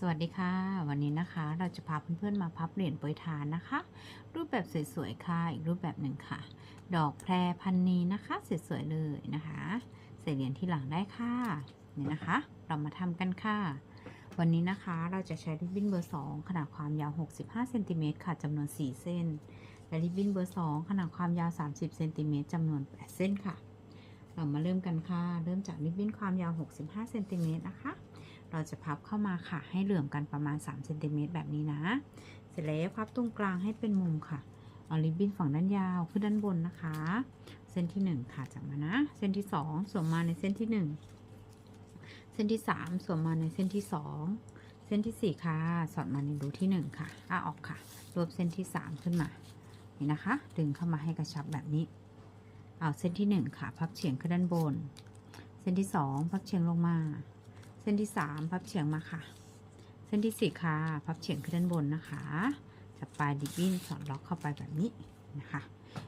สวัสดีค่ะ วันนี้นะคะเราจะพาเพื่อนๆมาพับเหรียญโปรยทานนะคะ รูปแบบสวยๆค่ะอีกรูปแบบหนึ่งค่ะ ดอกแพรพันนีนะคะสวยๆเลยนะคะใส่เหรียญที่หลังได้ค่ะนี่นะคะ เรามาทำกันค่ะ วันนี้นะคะเราจะใช้ริบบิ้นเบอร์ 2 ขนาดความยาว 65เซนติเมตรค่ะจำนวน 4 เส้น และริบบิ้นเบอร์ 2 ขนาดความยาว 30เซนติเมตรจำนวน 8 เส้นค่ะ เรามาเริ่มกันค่ะ เริ่มจากริบบิ้นความยาว 65เซนติเมตรนะคะ เราจะพับเข้ามาค่ะ ให้เหลื่อมกันประมาณ3เซนติเมตรแบบนี้นะ เสร็จแล้วพับตรงกลางให้เป็นมุมค่ะ เอาริบบิ้นฝั่งด้านยาวขึ้นด้านบนนะคะ เส้นที่ 1 ค่ะจากมานะ เส้นที่ 2 สวมมาในเส้นที่ 1 เส้นที่ 3 สวมมาในเส้นที่ 2 เส้นที่ 4 ค่ะ สอดมาในรูที่ 1 ค่ะอ้าออกค่ะ รวบเส้นที่ 3 ขึ้นมา นี่นะคะ ดึงเข้ามาให้กระชับแบบนี้ เอาเส้นที่ 1 ค่ะ พับเฉียงขึ้นด้านบน เส้นที่ 2 พับเฉียงลงมา ส้นที่3พับเฉียงมาค่ะ เส้นที่4ค่ะ พับเฉียงขึ้นด้านบนนะคะจับปลายริบบิ้นสอดล็อกเข้าไปแบบนี้นะคะ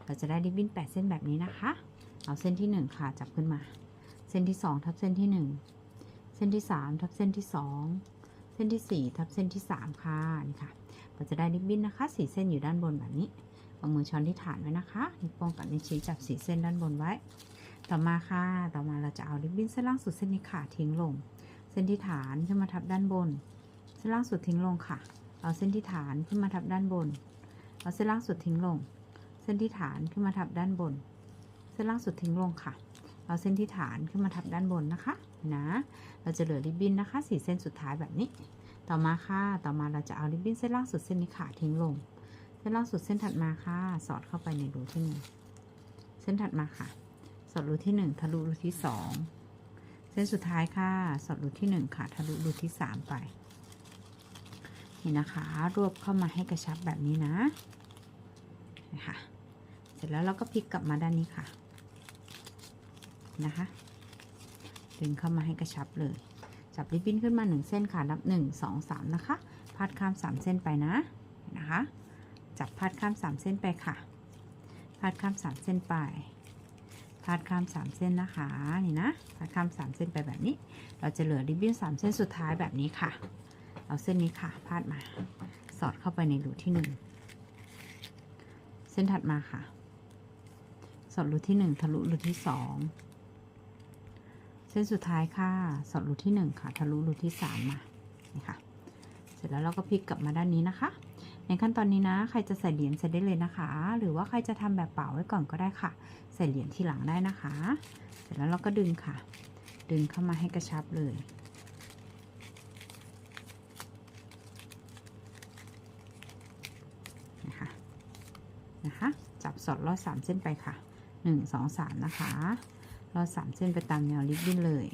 เราจะได้ริบบิ้น8เส้นแบบนี้นะคะ เอาเส้นที่1ค่ะจับขึ้นมา เส้นที่2ทับเส้นที่1เส้นที่3ทับเส้นที่2เส้นที่4ทับเส้นที่3ค่ะนี่ค่ะ เราจะได้ริบบิ้นนะคะสี่เส้นอยู่ด้านบนแบบนี้เอามือช้อนที่ฐานไว้นะคะนิ้วโป้งกับนิ้วชี้จับสีเส้นด้านบนไว้ ต่อมาค่ะ ต่อมาเราจะเอาริบบิ้นเส้นล่างสุดเส้นนี้ค่ะทิ้งลง เส้นที่ฐานขึ้นมาทับด้านบน เส้นล่างสุดทิ้งลงค่ะ เอาเส้นที่ฐานขึ้นมาทับด้านบน เอาเส้นล่างสุดทิ้งลง เส้นที่ฐานขึ้นมาทับด้านบน เส้นล่างสุดทิ้งลงค่ะ เอาเส้นที่ฐานขึ้นมาทับด้านบนนะคะ นะ เราจะเหลือริบบิ้นนะคะสี่เส้นสุดท้ายแบบนี้ ต่อมาค่ะ ต่อมาเราจะเอาริบบิ้นเส้นล่างสุดเส้นนี้ค่ะทิ้งลง เส้นล่างสุดเส้นถัดมาค่ะ สอดเข้าไปในรูที่หนึ่ง เส้นถัดมาค่ะ สอดรูที่หนึ่งทะลุรูที่สอง เส้นสุดท้ายค่ะ สอดรูที่หนึ่งค่ะ ทะลุรูที่สามไป นี่นะคะ รวบเข้ามาให้กระชับแบบนี้นะนะคะเสร็จแล้วเราก็พลิกกลับมาด้านนี้ค่ะ นะคะ ดึงเข้ามาให้กระชับเลย จับริบบิ้นขึ้นมาหนึ่งเส้นค่ะ นับหนึ่งสองสามนะคะ พาดข้ามสามเส้นไปนะ นะคะ จับพาดข้ามสามเส้นไปค่ะ พาดข้ามสามเส้นไป พาดข้ามสามเส้นนะคะนี่นะพาดข้ามสามเส้นไปแบบนี้ เราจะเหลือริบบิ้นสามเส้นสุดท้ายแบบนี้ค่ะ เอาเส้นนี้ค่ะ พาดมา สอดเข้าไปในรูที่หนึ่งเส้นถัดมาค่ะ สอดรูที่หนึ่งทะลุรูที่สองเส้นสุดท้ายค่ะ สอดรูที่หนึ่งค่ะ ทะลุรูที่สามมานี่ค่ะ เสร็จแล้วเราก็พลิกกลับมาด้านนี้นะคะ ในขั้นตอนนี้นะ ใครจะใส่เหรียญใส่ได้เลยนะคะ หรือว่าใครจะทำแบบเป่าไว้ก่อนก็ได้ค่ะ ใส่เหรียญทีหลังได้นะคะ เสร็จแล้วเราก็ดึงค่ะ ดึงเข้ามาให้กระชับเลยนะคะนะคะ จับสอดลอดสามเส้นไปค่ะหนึ่งสองสามนะคะลอดสามเส้นไปตามแนวริบบิ้นเลย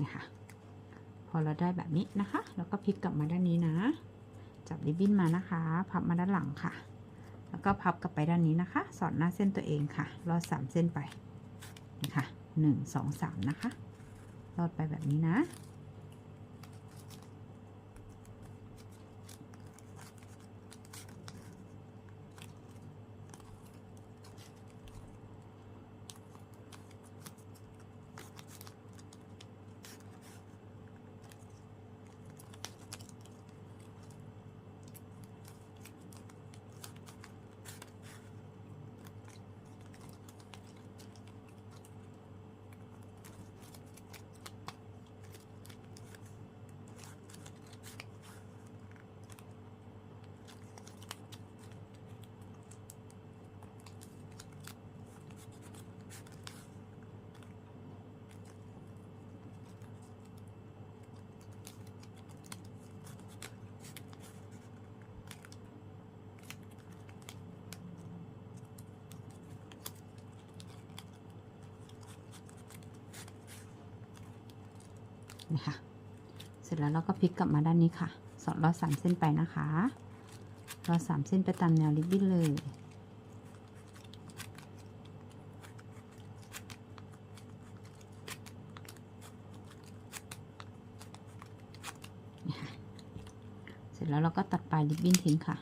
นี่ค่ะ พอเรา ได้แบบนี้นะคะ แล้วก็พลิกกลับมาด้านนี้นะ จับริบบิ้นมานะคะ พับมาด้านหลังค่ะ แล้วก็พับกลับไปด้านนี้นะคะ สอดหน้าเส้นตัวเองค่ะ รอดสามเส้นไปนะคะหนึ่งสองสามนะคะ รอดไปแบบนี้นะ นี่ค่ะเสร็จแล้วเราก็พลิกกลับมาด้านนี้ค่ะสอดลอดสามเส้นไปนะคะลอดสามเส้นไปตามแนวริบบิ้นเลยเสร็จแล้วเราก็ตัดปลายริบบิ้นทิ้งค่ะ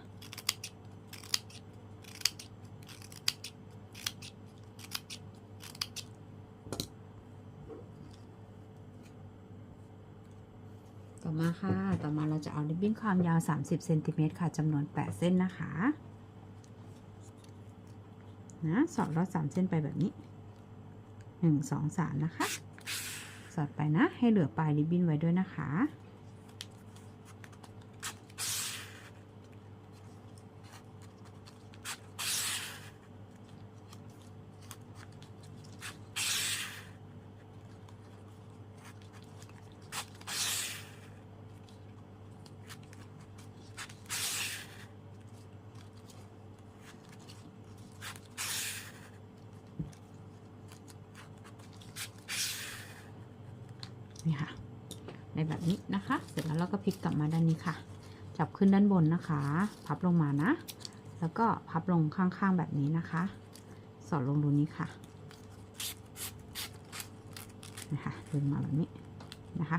มาค่ะ ต่อมาเราจะเอาริบบิ้นความยาว 30เซนติเมตรค่ะจำนวน 8 เส้นนะคะ นะสอดรอด3เส้นไปแบบนี้ 1 2 3 นะคะ สอดไปนะ ให้เหลือปลายริบบิ้นไว้ด้วยนะคะ นี่ค่ะ ในแบบนี้นะคะ เสร็จแล้วเราก็พลิกกลับมาด้านนี้ค่ะ จับขึ้นด้านบนนะคะ พับลงมานะ แล้วก็พับลงข้างๆแบบนี้นะคะ สอดลงรูนี้ค่ะนะคะดึงมาแบบนี้นะคะ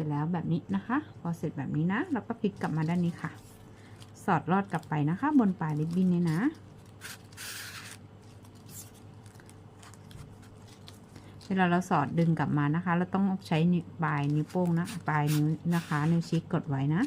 ร็จแล้วแบบนี้นะคะ พอเสร็จแบบนี้นะเราก็พลิกกลับมาด้านนี้ค่ะ สอดรอดกลับไปนะคะ บนปลายริบบิ้นเนี่ยนะ เวลาเราสอดดึงกลับมานะคะ เราต้องใช้ปลายนิ้วโป้งนะปลายนิ้วนะคะนิ้วชี้กดไว้นะ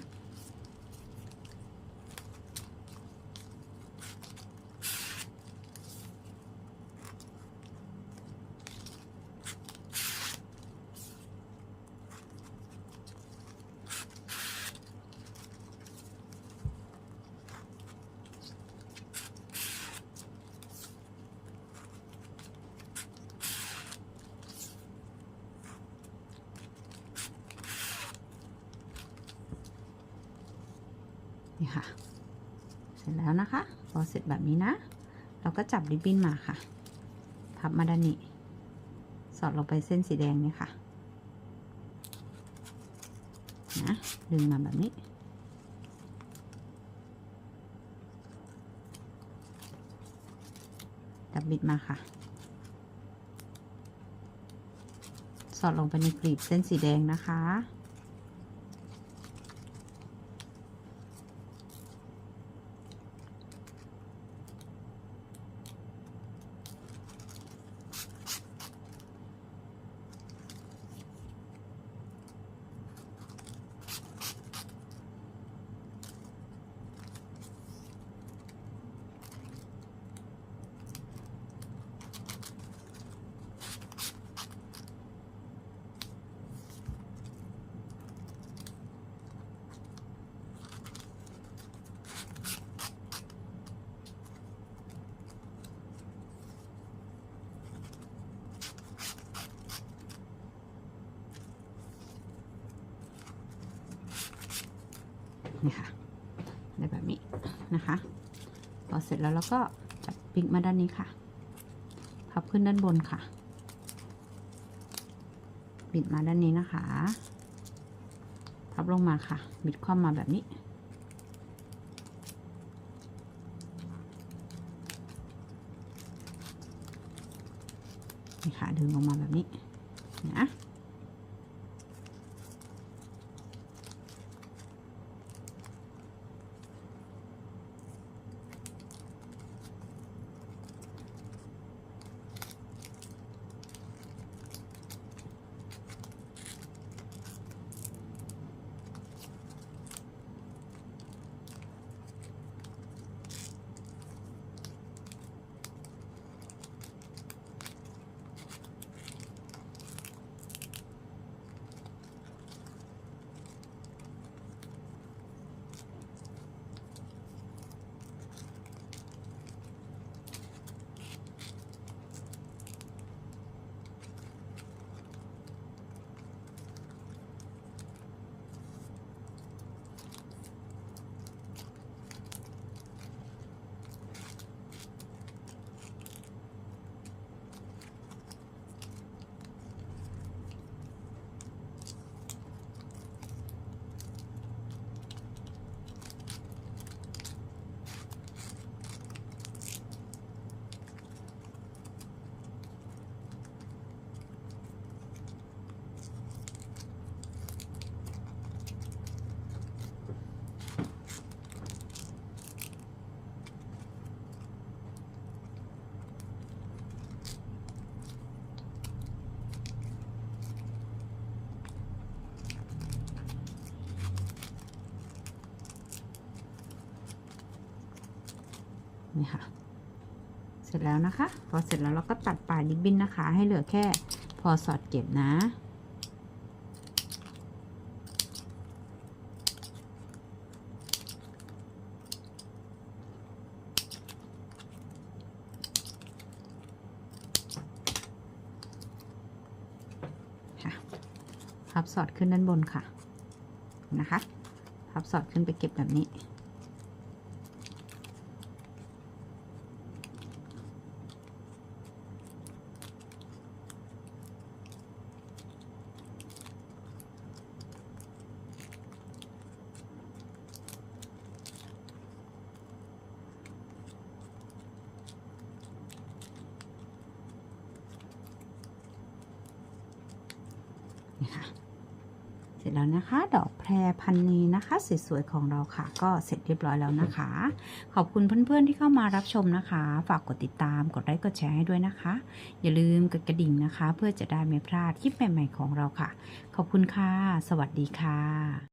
นี่ค่ะ เสร็จแล้วนะคะ พอเสร็จแบบนี้นะ เราก็จับริบบิ้นมาค่ะ พับมาด้านนี้ สอดลงไปเส้นสีแดงนี่ค่ะ นะ ดึงมาแบบนี้จับบิดมาค่ะ สอดลงไปในกลีบเส้นสีแดงนะคะ นี่ค่ะได้แบบนี้นะคะพอเสร็จแล้วเราก็จับพลิกมาด้านนี้ค่ะ พับขึ้นด้านบนค่ะ บิดมาด้านนี้นะคะ พับลงมาค่ะ บิดคว่ำมาแบบนี้นี่ค่ะดึงลงมาแบบนี้นะ ร็จแล้วนะคะ พอเสร็จแล้วเราก็ตัดปลายริบบิ้นนะคะ ให้เหลือแค่พอสอดเก็บนะค่ะพับสอดขึ้นด้านบนค่ะนะคะ พับสอดขึ้นไปเก็บแบบนี้ นี่ค่ะเสร็จแล้วนะคะ ดอกแพรพันนีนะคะสวยๆของเราค่ะ ก็เสร็จเรียบร้อยแล้วนะคะ ขอบคุณเพื่อนๆที่เข้ามารับชมนะคะ ฝากกดติดตามกดไลค์กดแชร์ให้ด้วยนะคะ อย่าลืมกดกระดิ่งนะคะ เพื่อจะได้ไม่พลาดคลิปใหม่ ๆของเราค่ะ ขอบคุณค่ะ สวัสดีค่ะ